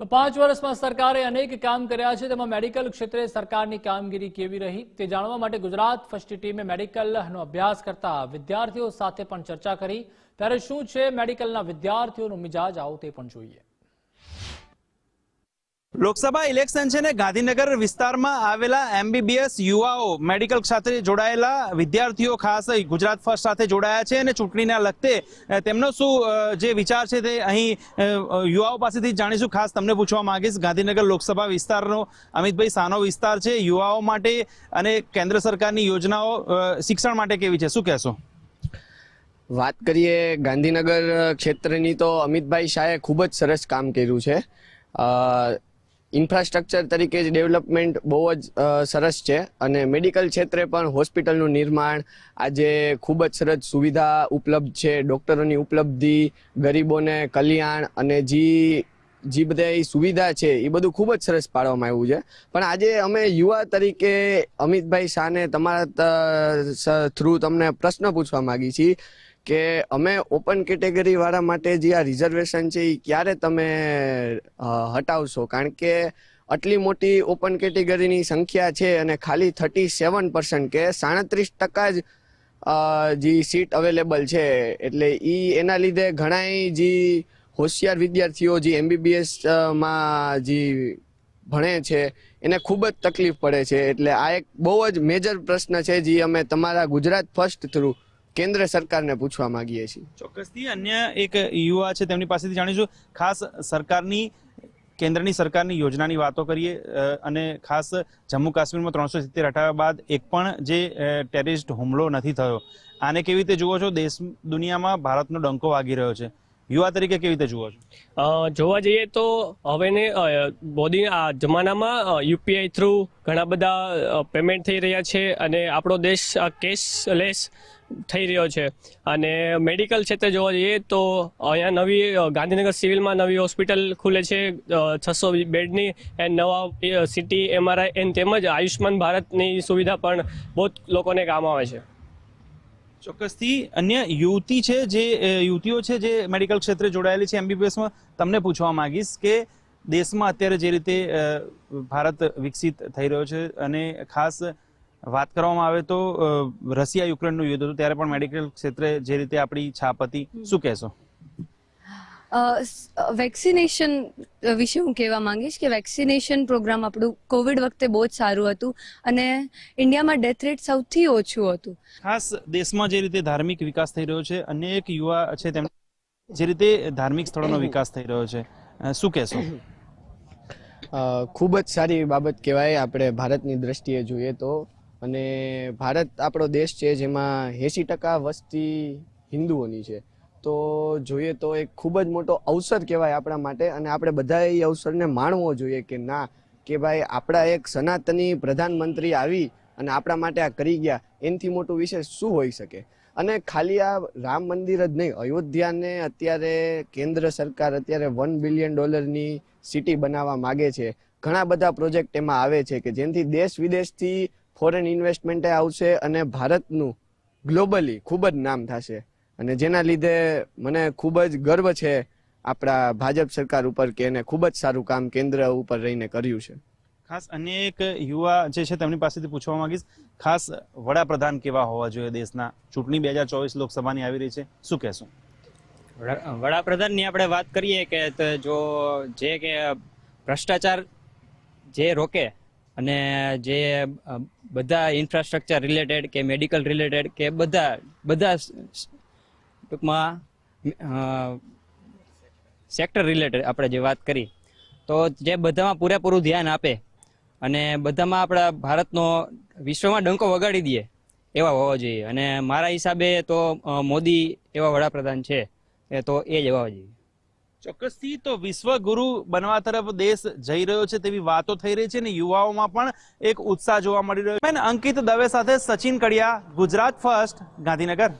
તો પાંચ વર્ષમાં સરકારે અનેક કામ કર્યા છે. તેમાં મેડિકલ ક્ષેત્રે સરકારની કામગીરી કેવી રહી તે જાણવા માટે ગુજરાત ફર્સ્ટ ટીમે મેડિકલનો અભ્યાસ કરતા વિદ્યાર્થીઓ સાથે પણ ચર્ચા કરી. ત્યારે શું છે મેડિકલના વિદ્યાર્થીઓનો મિજાજ આવો તે પણ જોઈએ. લોકસભા ઇલેક્શન છે ને ગાંધીનગર વિસ્તારમાં આવેલા એમબીબીએસ યુવાઓ મેડિકલ સાથે જોડાયેલા વિદ્યાર્થીઓ ખાસ ગુજરાત ફર્સ્ટ સાથે જોડાયા છે અને ચૂંટણીના લગતે તેમનો શું જે વિચાર છે તે અહીં યુવાઓ પાસેથી જાણીશું. ખાસ તમને પૂછવા માંગીશ, ગાંધીનગર લોકસભા વિસ્તારનો અમિતભાઈ સાનો વિસ્તાર છે, યુવાઓ માટે અને કેન્દ્ર સરકારની યોજનાઓ શિક્ષણ માટે કેવી છે? શું કહેશો? વાત કરીએ ગાંધીનગર ક્ષેત્રની તો અમિતભાઈ શાહે ખૂબ જ સરસ કામ કર્યું છે. ઇન્ફ્રાસ્ટ્રક્ચર તરીકે જ ડેવલપમેન્ટ બહુ જ સરસ છે. અને મેડિકલ ક્ષેત્રે પણ હોસ્પિટલનું નિર્માણ આજે ખૂબ જ સરસ સુવિધા ઉપલબ્ધ છે. ડૉક્ટરોની ઉપલબ્ધિ, ગરીબોને કલ્યાણ અને જી, જે બધા સુવિધા છે, એ બધું ખૂબ જ સરસ પાડવામાં આવ્યું છે. પણ આજે અમે યુવા તરીકે અમિતભાઈ શાહને તમારા થ્રુ તમને પ્રશ્ન પૂછવા માંગી છીએ. કે અમે ઓપન કેટેગરી વાળા માટે જે આ રિઝર્વેશન છે એ ક્યારે તમે હટાવશો? કારણ કે આટલી મોટી ઓપન કેટેગરીની સંખ્યા છે અને ખાલી થર્ટી સેવન પર્સન્ટ કે સાડત્રીસ ટકા જ જે સીટ અવેલેબલ છે. એટલે એ એના લીધે ઘણાય જે હોશિયાર વિદ્યાર્થીઓ જે એમબીબીએસમાં જે ભણે છે, એને ખૂબ જ તકલીફ પડે છે. એટલે આ એક બહુ જ મેજર પ્રશ્ન છે જે અમે તમારા ગુજરાત ફર્સ્ટ થ્રુ કેન્દ્ર સરકારને પૂછવા માંગીએ છીએ. ચોક્કસથી અન્ય એક યુવા છે તેમની પાસેથી જાણીશું. ખાસ સરકારની કેન્દ્રની સરકારની યોજનાની વાતો કરીએ અને ખાસ જમ્મુ કાશ્મીરમાં ત્રણસો સિત્તેર હટાવ્યા બાદ એક પણ જે ટેરરિસ્ટ હુમલો નથી થયો. આને કેવી રીતે જુઓ છો? દેશ દુનિયામાં ભારતનો ડંકો વાગી રહ્યો છે. યુવા તરીકે કેવી રીતે જુઓ છો? જોવા જઈએ તો હવેને મોદી આ જમાનામાં યુપીઆઈ થ્રુ ઘણા બધા પેમેન્ટ થઈ રહ્યા છે અને આપણો દેશ કેશલેસ થઈ રહ્યો છે. અને મેડિકલ ક્ષેત્રે જોવા જઈએ તો અહીંયા નવી ગાંધીનગર સિવિલમાં નવી હોસ્પિટલ ખુલે છે. છસો બેડની એન્ડ નવા સિટી એમઆરઆઈ એન્ડ તેમજ આયુષ્માન ભારતની સુવિધા પણ બહુ લોકોને કામ આવે છે. ચોક્કસથી અન્ય યુવતી છે જે યુવતીઓ છે જે મેડિકલ ક્ષેત્રે જોડાયેલી છે, એમબીબીએસમાં તમને પૂછવા માંગીશ કે દેશમાં અત્યારે જે રીતે ભારત વિકસિત થઈ રહ્યો છે અને ખાસ વાત કરવામાં આવે તો અ, રશિયા યુક્રેનનું યુદ્ધ હતું ત્યારે પણ મેડિકલ ક્ષેત્રે જે રીતે આપણી છાપ હતી શું કહેશો? વેક્સિનેશન વિશે હું કહેવા માંગીશ કે વેક્સિનેશન પ્રોગ્રામ આપણું કોવિડ વખતે બહુ જ સારું હતું અને ઇન્ડિયામાં ડેથ રેટ સૌથી ઓછું હતું. ખાસ દેશમાં જે રીતે ધાર્મિક વિકાસ થઈ રહ્યો છે અને એક યુવા છે તેમ જે રીતે ધાર્મિક સ્થળોનો વિકાસ થઈ રહ્યો છે. શું કહેશો? અ, ખૂબ જ સારી બાબત કહેવાય આપણે ભારતની દ્રષ્ટિએ જોઈએ તો. અને ભારત આપણો દેશ છે જેમાં એંસી ટકા વસ્તી હિન્દુઓની છે. તો જોઈએ તો એક ખૂબ જ મોટો અવસર કહેવાય આપણા માટે અને આપણે બધા એ અવસરને માણવો જોઈએ કે ના, કે ભાઈ આપણા એક સનાતની પ્રધાનમંત્રી આવી અને આપણા માટે આ કરી ગયા, એનાથી મોટું વિશેષ શું હોઈ શકે? અને ખાલી આ રામ મંદિર જ નહીં, અયોધ્યાને અત્યારે કેન્દ્ર સરકાર અત્યારે વન બિલિયન ડોલરની સિટી બનાવવા માગે છે. ઘણા બધા પ્રોજેક્ટ એમાં આવે છે કે જેનાથી દેશ વિદેશથી ફોરેન ઇન્વેસ્ટમેન્ટ આવશે અને ભારતનું ગ્લોબલી ખૂબ જ નામ થશે. અને જેના લીધે મને ખૂબ જ ગર્વ છે આપણા ભાજપ સરકાર ઉપર કે એને ખૂબ જ સારું કામ કેન્દ્ર ઉપર રહીને કર્યું છે. ખાસ અન્ય એક યુવા જે છે તેમની પાસેથી પૂછવા માંગીશ. ખાસ વડાપ્રધાન કેવા હોવા જોઈએ દેશના? ચૂંટણી બે હજાર ચોવીસ લોકસભાની આવી રહી છે. શું કહેશું? વડા- વડાપ્રધાનની આપણે વાત કરીએ કે તો જો જે કે ભ્રષ્ટાચાર જે રોકે અને જે બધા ઇન્ફ્રાસ્ટ્રક્ચર રિલેટેડ કે મેડિકલ રિલેટેડ કે બધા બધા ટૂંકમાં સેક્ટર રિલેટેડ આપણે જે વાત કરી, તો જે બધામાં પૂરેપૂરું ધ્યાન આપે અને બધામાં આપણા ભારતનો વિશ્વમાં ડંકો વગાડી દઈએ એવા હોવા જોઈએ. અને મારા હિસાબે તો મોદી એવા વડાપ્રધાન છે. એ તો એ જ હોવા જોઈએ. ચોક્કસથી તો વિશ્વગુરુ બનવા તરફ દેશ જઈ રહ્યો છે તેવી વાતો થઈ રહી છે અને યુવાઓમાં પણ એક ઉત્સાહ જોવા મળી રહ્યો છે. અંકિત દવે સાથે સચિન કડિયા, ગુજરાત ફર્સ્ટ, ગાંધીનગર.